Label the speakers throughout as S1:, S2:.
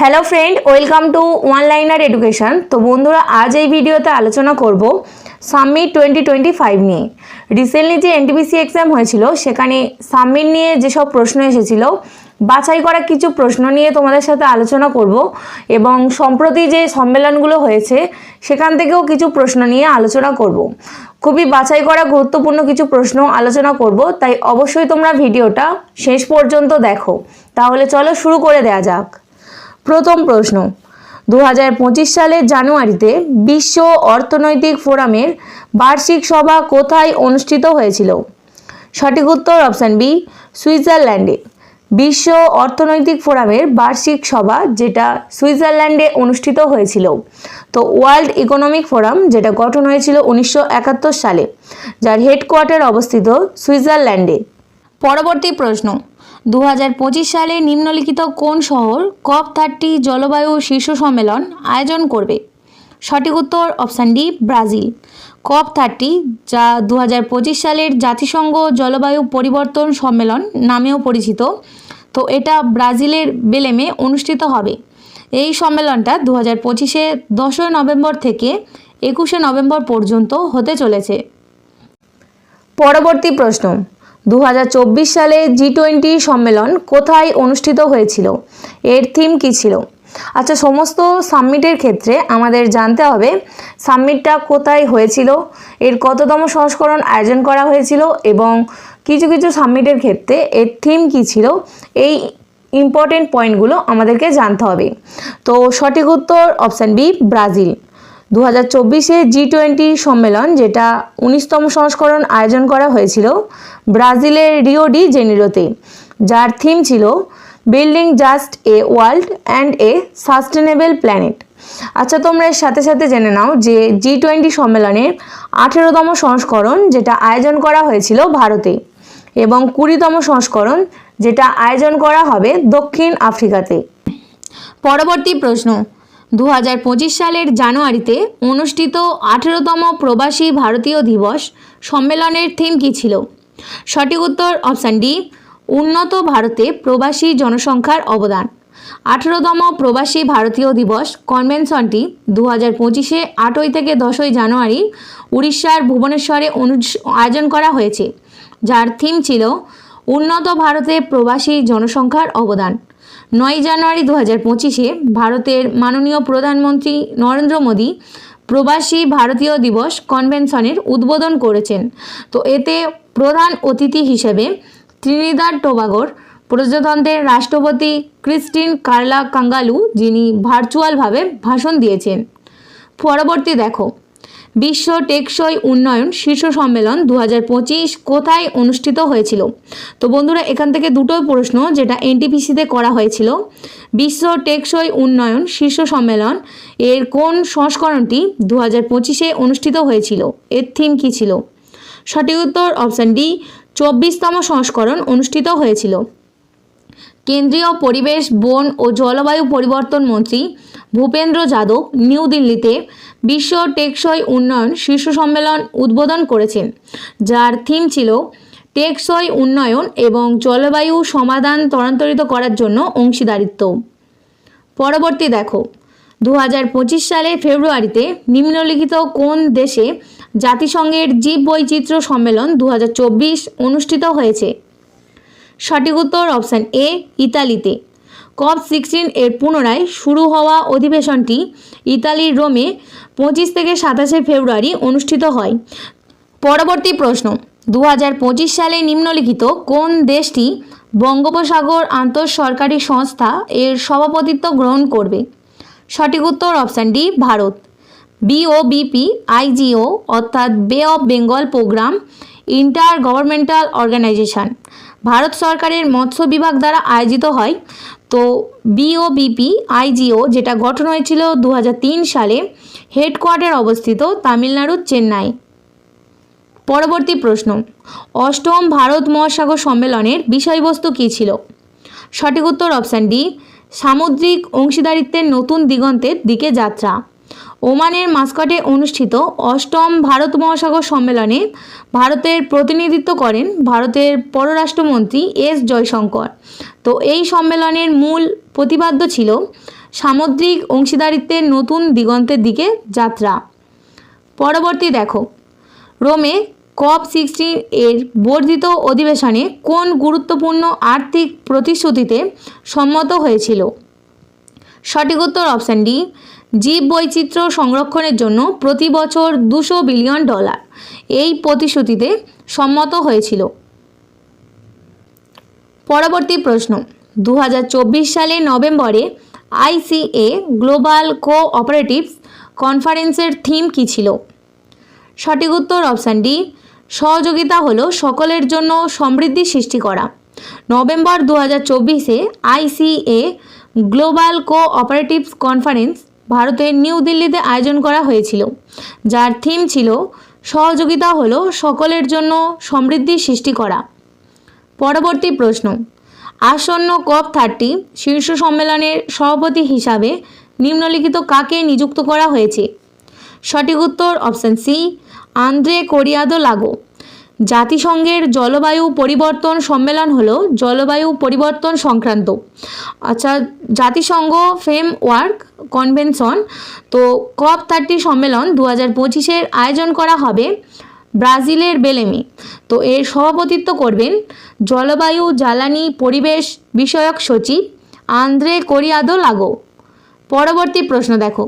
S1: Hello friend welcome to one liner education তো বন্ধুরা, আজ এই ভিডিওতে আলোচনা করব সাবমিট টোয়েন্টি টোয়েন্টি ফাইভ নিয়ে। রিসেন্টলি যে এনটিপিসি এক্সাম হয়েছিল, সেখানে সাবমিট নিয়ে যেসব প্রশ্ন এসেছিল, বাছাই করা কিছু প্রশ্ন নিয়ে তোমাদের সাথে আলোচনা করব এবং সম্প্রতি যে সম্মেলনগুলো হয়েছে, সেখান থেকেও কিছু প্রশ্ন নিয়ে আলোচনা করব। খুবই বাছাই করা গুরুত্বপূর্ণ কিছু প্রশ্ন আলোচনা করব, তাই অবশ্যই তোমরা ভিডিওটা শেষ পর্যন্ত দেখো। তাহলে চলো শুরু করে দেওয়া যাক। প্রথম প্রশ্ন। দু হাজার পঁচিশ সালের জানুয়ারিতে বিশ্ব অর্থনৈতিক ফোরামের বার্ষিক সভা কোথায় অনুষ্ঠিত হয়েছিল? সঠিক উত্তর অপশান বি, সুইজারল্যান্ডে। বিশ্ব অর্থনৈতিক ফোরামের বার্ষিক সভা যেটা সুইজারল্যান্ডে অনুষ্ঠিত হয়েছিল। তো ওয়ার্ল্ড ইকোনমিক ফোরাম যেটা গঠন হয়েছিল উনিশশো একাত্তর সালে, যার হেডকোয়ার্টার অবস্থিত সুইজারল্যান্ডে। পরবর্তী প্রশ্ন দু হাজার পঁচিশ সালে নিম্নলিখিত কোন শহর কপ থার্টি জলবায়ু শীর্ষ সম্মেলন আয়োজন করবে? সঠিক উত্তর option D, Brazil. COP thirty, যা দু হাজার পঁচিশ সালের জাতিসংঘ জলবায়ু পরিবর্তন সম্মেলন নামেও পরিচিত, তো এটা ব্রাজিলের বেলেমে অনুষ্ঠিত হবে। এই সম্মেলনটা দু হাজার পঁচিশে দশই নভেম্বর থেকে একুশে নভেম্বর পর্যন্ত হতে চলেছে। পরবর্তী প্রশ্ন। দু হাজার চব্বিশ সালে জি টোয়েন্টি সম্মেলন কোথায় অনুষ্ঠিত হয়েছিল? এর থিম কী ছিল? আচ্ছা সমস্ত সাবমিটের ক্ষেত্রে আমাদের জানতে হবে সাবমিটটা কোথায় হয়েছিল, এর কততম সংস্করণ আয়োজন করা হয়েছিল এবং কিছু কিছু সাবমিটের ক্ষেত্রে এর থিম কী ছিল, এই ইম্পর্টেন্ট পয়েন্টগুলো আমাদেরকে জানতে হবে। তো সঠিক উত্তর অপশান বি ব্রাজিল। দু হাজার চব্বিশে জি টোয়েন্টি সম্মেলন, যেটা উনিশতম সংস্করণ আয়োজন করা হয়েছিল ব্রাজিলের রিও ডি জেনিরোতে। যার থিম ছিল building just a world and a sustainable planet আচ্ছা তোমরা এর সাথে সাথে জেনে নাও যে জি টোয়েন্টি সম্মেলনের আঠেরোতম সংস্করণ, যেটা আয়োজন করা হয়েছিল ভারতে, এবং কুড়িতম সংস্করণ, যেটা আয়োজন করা হবে দক্ষিণ আফ্রিকাতে। পরবর্তী প্রশ্ন দু হাজার পঁচিশ সালের জানুয়ারিতে অনুষ্ঠিত আঠেরোতম প্রবাসী ভারতীয় দিবস সম্মেলনের থিম কী ছিল? সঠিক উত্তর অপশান ডি উন্নত ভারতে প্রবাসী জনসংখ্যার অবদান। আঠেরোতম প্রবাসী ভারতীয় দিবস কনভেনশনটি দু হাজার পঁচিশে আটই থেকে দশই জানুয়ারি উড়িষ্যার ভুবনেশ্বরে আয়োজন করা হয়েছে। যার থিম ছিল, উন্নত ভারতে প্রবাসী জনসংখ্যার অবদান। নয় জানুয়ারি দু হাজার পঁচিশে ভারতের মাননীয় প্রধানমন্ত্রী নরেন্দ্র মোদী প্রবাসী ভারতীয় দিবস কনভেনশনের উদ্বোধন করেছেন। তো এতে প্রধান অতিথি হিসেবে ত্রিনিদার টোবাগোর প্রজাতন্ত্রের রাষ্ট্রপতি ক্রিস্টিন কার্লা কাঙ্গালু যিনি ভার্চুয়ালভাবে ভাষণ দিয়েছেন। পরবর্তী দেখো। বিশ্ব টেকসই উন্নয়ন শীর্ষ সম্মেলন দু হাজার পঁচিশ কোথায় অনুষ্ঠিত হয়েছিল? তো বন্ধুরা, এখান থেকে দুটোই প্রশ্ন যেটা এনটিপিসিতে করা হয়েছিল। বিশ্ব টেকসই উন্নয়ন শীর্ষ সম্মেলন এর কোন সংস্করণটি দু হাজার অনুষ্ঠিত হয়েছিল? এর থিম কী ছিল? সঠিক উত্তর অপশান ডি চব্বিশতম সংস্করণ অনুষ্ঠিত হয়েছিল। কেন্দ্রীয় পরিবেশ, বন ও জলবায়ু পরিবর্তন মন্ত্রী ভূপেন্দ্র যাদব নিউ দিল্লিতে বিশ্ব টেকসই উন্নয়ন শীর্ষ সম্মেলন উদ্বোধন করেছেন। যার থিম ছিল টেকসই উন্নয়ন এবং জলবায়ু সমাধান ত্বরান্তরিত করার জন্য অংশীদারিত্ব। পরবর্তী দেখো দু হাজার পঁচিশ সালে ফেব্রুয়ারিতে নিম্নলিখিত কোন দেশে জাতিসংঘের জীব বৈচিত্র্য সম্মেলন দু হাজার চব্বিশ অনুষ্ঠিত হয়েছে? সঠিক উত্তর অপশান এ, ইতালিতে। কপ সিক্সটিন এর পুনরায় শুরু হওয়া অধিবেশনটি ইতালির রোমে পঁচিশ থেকে সাতাশে ফেব্রুয়ারি অনুষ্ঠিত হয়। পরবর্তী প্রশ্ন দু হাজার পঁচিশ সালে নিম্নলিখিত কোন দেশটি বঙ্গোপসাগর আন্তঃসরকারি সংস্থা এর সভাপতিত্ব গ্রহণ করবে? সঠিক উত্তর option D, Bharat. BOBP IGO অর্থাৎ Bay of Bengal programme, intergovernmental organisation. Bharat সরকারের মৎস্য বিভাগ দ্বারা আয়োজিত হয়। তো বিওবিপি আইজিও যেটা গঠন হয়েছিল দু হাজার তিন সালে হেডকোয়ার্টার অবস্থিত তামিলনাড়ুর চেন্নাই। পরবর্তী প্রশ্ন, অষ্টম ভারত মহাসাগর সম্মেলনের বিষয়বস্তু কী ছিল? সঠিক উত্তর অপশান ডি, সামুদ্রিক অংশীদারিত্বের নতুন দিগন্তের দিকে যাত্রা। ওমানের মাস্কটে অনুষ্ঠিত অষ্টম ভারত মহাসাগর সম্মেলনে ভারতের প্রতিনিধিত্ব করেন ভারতের পররাষ্ট্রমন্ত্রী এস জয়শঙ্কর। তো এই সম্মেলনের মূল প্রতিপাদ্য ছিল সামুদ্রিক অংশীদারিত্বের নতুন দিগন্তের দিকে যাত্রা। পরবর্তী দেখো, রোমে কপ সিক্সটিন এর বর্ধিত অধিবেশনে কোন গুরুত্বপূর্ণ আর্থিক প্রতিশ্রুতিতে সম্মত হয়েছিল? সঠিক উত্তর অপশান ডি জীব বৈচিত্র্য সংরক্ষণের জন্য প্রতি বছর দুশো বিলিয়ন ডলার। এই প্রতিশ্রুতিতে সম্মত হয়েছিল। পরবর্তী প্রশ্ন। দু সালে নভেম্বরে আইসিএ গ্লোবাল কোঅপারেটিভস কনফারেন্সের থিম কী ছিল? সঠিক উত্তর অপশান ডি, সহযোগিতা হলো সকলের জন্য সমৃদ্ধি সৃষ্টি করা। নভেম্বর দু হাজার চব্বিশে আইসিএ গ্লোবাল কোঅপারেটিভস কনফারেন্স ভারতের নিউ দিল্লিতে আয়োজন করা হয়েছিল, যার থিম ছিল সহযোগিতা হলো সকলের জন্য সমৃদ্ধি সৃষ্টি করা। পরবর্তী প্রশ্ন, আসন্ন কপ থার্টি শীর্ষ সম্মেলনের সভাপতি হিসাবে নিম্নলিখিত কাকে নিযুক্ত করা হয়েছে? সঠিক উত্তর অপশান সি, আন্দ্রে কোরিয়াদো লাগো। জাতিসংঘের জলবায়ু পরিবর্তন সম্মেলন হলো জলবায়ু পরিবর্তন সংক্রান্ত। আচ্ছা জাতিসংঘ ফ্রেম ওয়ার্ক কনভেনশন, তো কপ থার্টি সম্মেলন দু হাজার পঁচিশের আয়োজন করা হবে ব্রাজিলের বেলেমে। তো এর সভাপতিত্ব করবেন জলবায়ু জ্বালানি পরিবেশ বিষয়ক সচিব আন্দ্রে কোরিয়াদো লাগো পরবর্তী প্রশ্ন দেখো।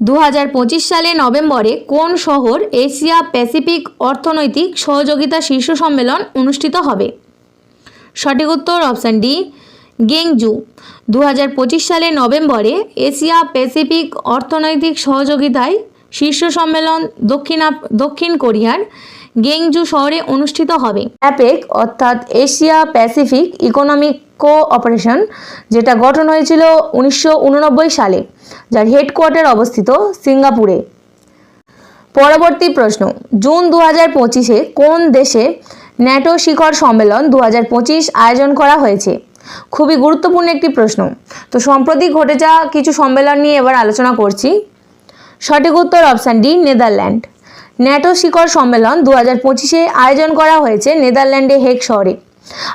S1: দু হাজার পঁচিশ সালে নভেম্বরে কোন শহর এশিয়া প্যাসিফিক অর্থনৈতিক সহযোগিতা শীর্ষ সম্মেলন অনুষ্ঠিত হবে? সঠিক উত্তর অপশান ডি, গেংজু। দু হাজার পঁচিশ সালে নভেম্বরে এশিয়া প্যাসিফিক অর্থনৈতিক সহযোগিতায় শীর্ষ সম্মেলন দক্ষিণ দক্ষিণ কোরিয়ার গেংজু শহরে অনুষ্ঠিত হবে। অ্যাপেক অর্থাৎ এশিয়া প্যাসিফিক ইকোনমিক কোঅপারেশন, যেটা গঠন হয়েছিল উনিশশো উননব্বই সালে, যার হেডকোয়ার্টার অবস্থিত সিঙ্গাপুরে। পরবর্তী প্রশ্ন, জুন দু হাজার পঁচিশে কোন দেশে ন্যাটো শিখর সম্মেলন দু হাজার পঁচিশ আয়োজন করা হয়েছে? খুবই গুরুত্বপূর্ণ একটি প্রশ্ন। তো সম্প্রতি ঘটে যাওয়া কিছু সম্মেলন নিয়ে এবার আলোচনা করছি। সঠিক উত্তর অপশান ডি, নেদারল্যান্ড। ন্যাটো শিখর সম্মেলন দু হাজার পঁচিশে আয়োজন করা হয়েছে নেদারল্যান্ডে হেক শহরে।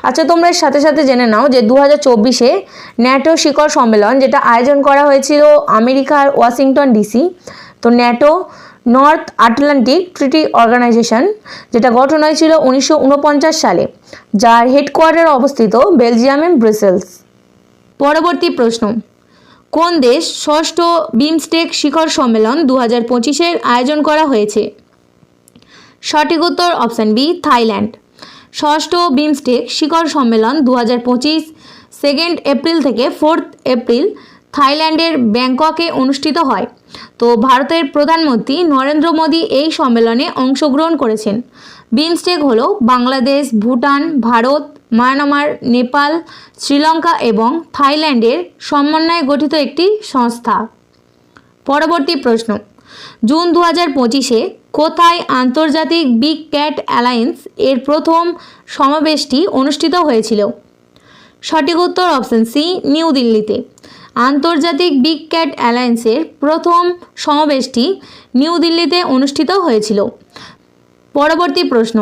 S1: আচ্ছা তোমরা এর সাথে সাথে জেনে নাও যে দু হাজার চব্বিশে ন্যাটো শিখর সম্মেলন যেটা আয়োজন করা হয়েছিল আমেরিকার ওয়াশিংটন ডিসি, তো NATO North Atlantic Treaty Organisation যেটা গঠন হয়েছিল উনিশশো উনপঞ্চাশ সালে, যার হেডকোয়ার্টার অবস্থিত বেলজিয়ামে ব্রুসেলস। পরবর্তী প্রশ্ন, কোন দেশ ষষ্ঠ বিমস্টেক শিখর সম্মেলন দু হাজার আয়োজন করা হয়েছে? সঠিক উত্তর অপশান বি, থাইল্যান্ড। ষষ্ঠ বিমস্টেক শিখর সম্মেলন দু হাজার পঁচিশ সেকেন্ড এপ্রিল থেকে ফোর্থ এপ্রিল থাইল্যান্ডের ব্যাংককে অনুষ্ঠিত হয়। তো ভারতের প্রধানমন্ত্রী নরেন্দ্র মোদী এই সম্মেলনে অংশগ্রহণ করেছেন। বিমস্টেক হলো বাংলাদেশ, ভুটান, ভারত, মায়ানমার, নেপাল, শ্রীলঙ্কা এবং থাইল্যান্ডের সমন্বয়ে গঠিত একটি সংস্থা। পরবর্তী প্রশ্ন। জুন দু হাজার পঁচিশে কোথায় আন্তর্জাতিক বিগ ক্যাট অ্যালায়েন্স এর প্রথম সমাবেশটি অনুষ্ঠিত হয়েছিল? সঠিক উত্তর অপশন সি, নিউ দিল্লিতে। আন্তর্জাতিক বিগ ক্যাট অ্যালায়েন্সের প্রথম সমাবেশটি নিউ দিল্লিতে অনুষ্ঠিত হয়েছিল। পরবর্তী প্রশ্ন।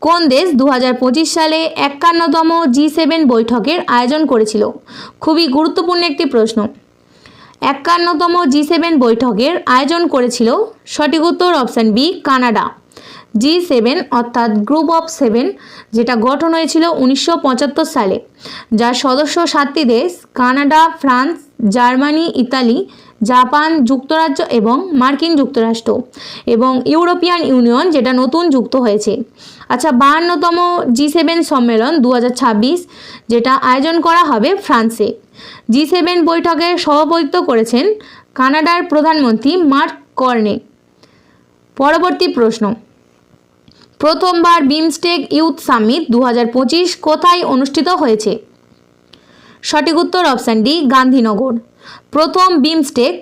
S1: কোন দেশ দু হাজার পঁচিশ সালে একান্নতম জি সেভেন বৈঠকের আয়োজন করেছিল? খুবই গুরুত্বপূর্ণ একটি প্রশ্ন। একান্নতম জি সেভেন বৈঠকের আয়োজন করেছিল সঠিক উত্তর option B, Canada. G seven অর্থাৎ গ্রুপ অফ সেভেন, যেটা গঠন হয়েছিল উনিশশো পঁচাত্তর সালে, যার সদস্য সাতটি দেশ, Canada, France, Germany, Italy Japan যুক্তরাজ্য এবং মার্কিন যুক্তরাষ্ট্র এবং ইউরোপিয়ান ইউনিয়ন যেটা নতুন যুক্ত হয়েছে। আচ্ছা বাহান্নতম জি সেভেন সম্মেলন দু হাজার ছাব্বিশ, যেটা আয়োজন করা হবে ফ্রান্সে। জি সেভেন বৈঠকে সভাপতিত্ব করেছেন কানাডার প্রধানমন্ত্রী মার্ক কর্নে। পরবর্তী প্রশ্ন। প্রথমবার বিমস্টেক ইউথ সামিট দু হাজার পঁচিশ কোথায় অনুষ্ঠিত হয়েছে? সঠিক উত্তর অপশান ডি, গান্ধীনগর। প্রথম বিমস্টেক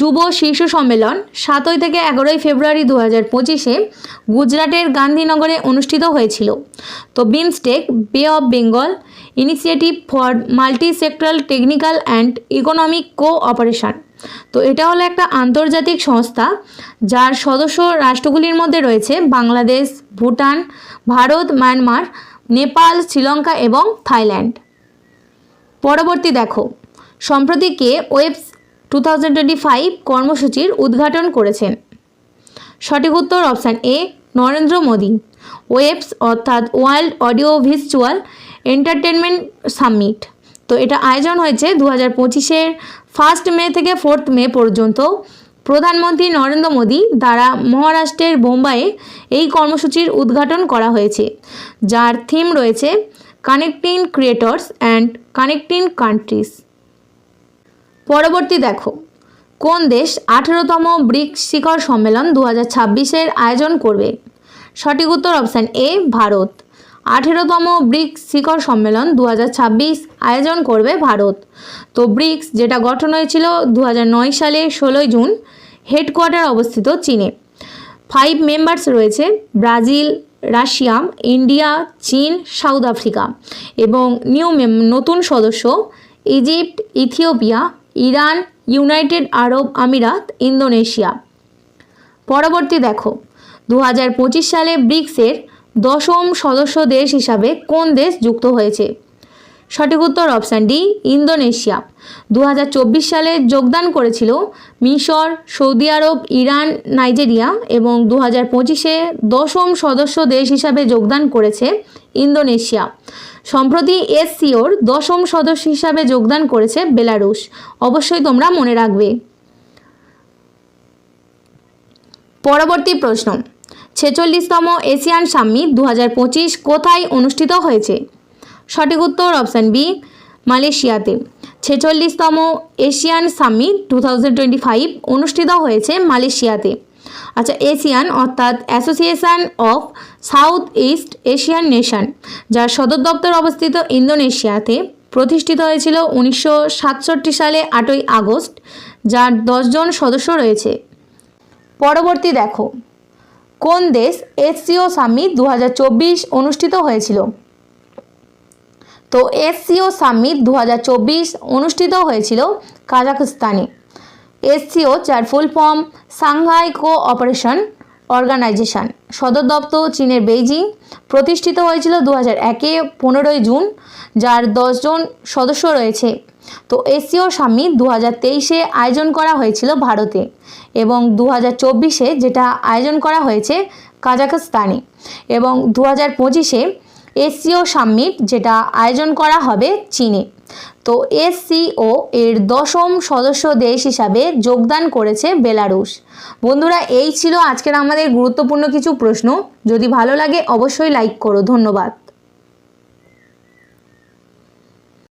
S1: যুব শীর্ষ সম্মেলন সাতই থেকে এগারোই ফেব্রুয়ারি দু হাজার পঁচিশে গুজরাটের গান্ধীনগরে অনুষ্ঠিত হয়েছিল। তো BIMSTEC, Bay of Bengal, initiative for multi sectoral technical and economic cooperation. তো এটা হলো একটা আন্তর্জাতিক সংস্থা যার সদস্য রাষ্ট্রগুলির মধ্যে রয়েছে বাংলাদেশ, ভুটান, ভারত, মায়ানমার, নেপাল, শ্রীলঙ্কা এবং থাইল্যান্ড। পরবর্তী দেখো। সম্প্রতি কে ওয়েবস টু থাউজেন্ড ফাইভ কর্মসূচির উদ্ঘাটন করেছেন। সঠিক উত্তর option A, Narendra Modi. WAVES অর্থাৎ world audio visual entertainment summit. তো এটা আয়োজন হয়েছে দু হাজার পঁচিশের ফার্স্ট মে থেকে ফোর্থ মে পর্যন্ত। প্রধানমন্ত্রী নরেন্দ্র মোদী দ্বারা মহারাষ্ট্রের বোম্বাইয়ে এই কর্মসূচির উদ্ঘাটন করা হয়েছে। যার থিম রয়েছে, connecting creators and connecting countries পরবর্তী দেখো। কোন দেশ আঠেরোতম ব্রিক্স শিখর সম্মেলন দু হাজার ছাব্বিশের আয়োজন করবে? সঠিক উত্তর অপশান এ, ভারত। আঠেরোতম ব্রিক্স শিখর সম্মেলন দু হাজার ছাব্বিশ আয়োজন করবে ভারত। তো ব্রিক্স যেটা গঠন হয়েছিল দু হাজার নয় সালে ষোলোই জুন, হেডকোয়ার্টার অবস্থিত চীনে। ফাইভ মেম্বার্স রয়েছে, ব্রাজিল, রাশিয়া, ইন্ডিয়া, চীন, সাউথ আফ্রিকা। এবং নিউ নতুন সদস্য, Egypt, Ethiopia Iran, United Arab Emirates, Indonesia. পরবর্তী দেখো দু সালে ব্রিক্সের দশম সদস্য দেশ হিসাবে কোন দেশ যুক্ত হয়েছে? সঠিক উত্তর অপশান ডি, ইন্দোনেশিয়া। দু হাজার চব্বিশ সালে যোগদান করেছিল মিশর, সৌদি আরব, ইরান, নাইজেরিয়া এবং দু হাজার পঁচিশে দশম সদস্য দেশ হিসাবে যোগদান করেছে ইন্দোনেশিয়া। সম্প্রতি এসসিওর দশম সদস্য হিসাবে যোগদান করেছে বেলারুশ। অবশ্যই তোমরা মনে রাখবে। পরবর্তী প্রশ্ন, ছেচল্লিশতম এশিয়ান সামিট দু কোথায় অনুষ্ঠিত হয়েছে? সঠিক উত্তর অপশান বি, মালয়েশিয়াতে। ছেচল্লিশতম এশিয়ান সামিট টু অনুষ্ঠিত হয়েছে মালয়েশিয়াতে। আচ্ছা এশিয়ান অর্থাৎ association of South East Asian nation, যার সদর দপ্তর অবস্থিত ইন্দোনেশিয়াতে প্রতিষ্ঠিত হয়েছিল উনিশশো সাতষট্টি সালে আটই আগস্ট, যার দশজন সদস্য রয়েছে। পরবর্তী দেখো। কোন দেশ এসসিও সামিট দু হাজার চব্বিশ অনুষ্ঠিত হয়েছিল? তো এসসিও সামিট দু অনুষ্ঠিত হয়েছিল কাজাখস্তানে। এসসিও যার full form, Shanghai cooperation organisation. সদর দপ্তর চীনের বেইজিং প্রতিষ্ঠিত হয়েছিল দু হাজার একে পনেরোই জুন, যার দশজন সদস্য রয়েছে। তো এসসিও সামিট দু হাজার তেইশে আয়োজন করা হয়েছিল ভারতে এবং দু হাজার চব্বিশে যেটা আয়োজন করা হয়েছে কাজাখস্তানে এবং দু হাজার পঁচিশে এসসিও সামিট যেটা আয়োজন করা হবে চীনে। তো এসসিও এর দশম সদস্য দেশ হিসাবে যোগদান করেছে বেলারুশ। বন্ধুরা, এই ছিল আজকের আমাদের গুরুত্বপূর্ণ কিছু প্রশ্ন। যদি ভালো লাগে, অবশ্যই লাইক করো। ধন্যবাদ।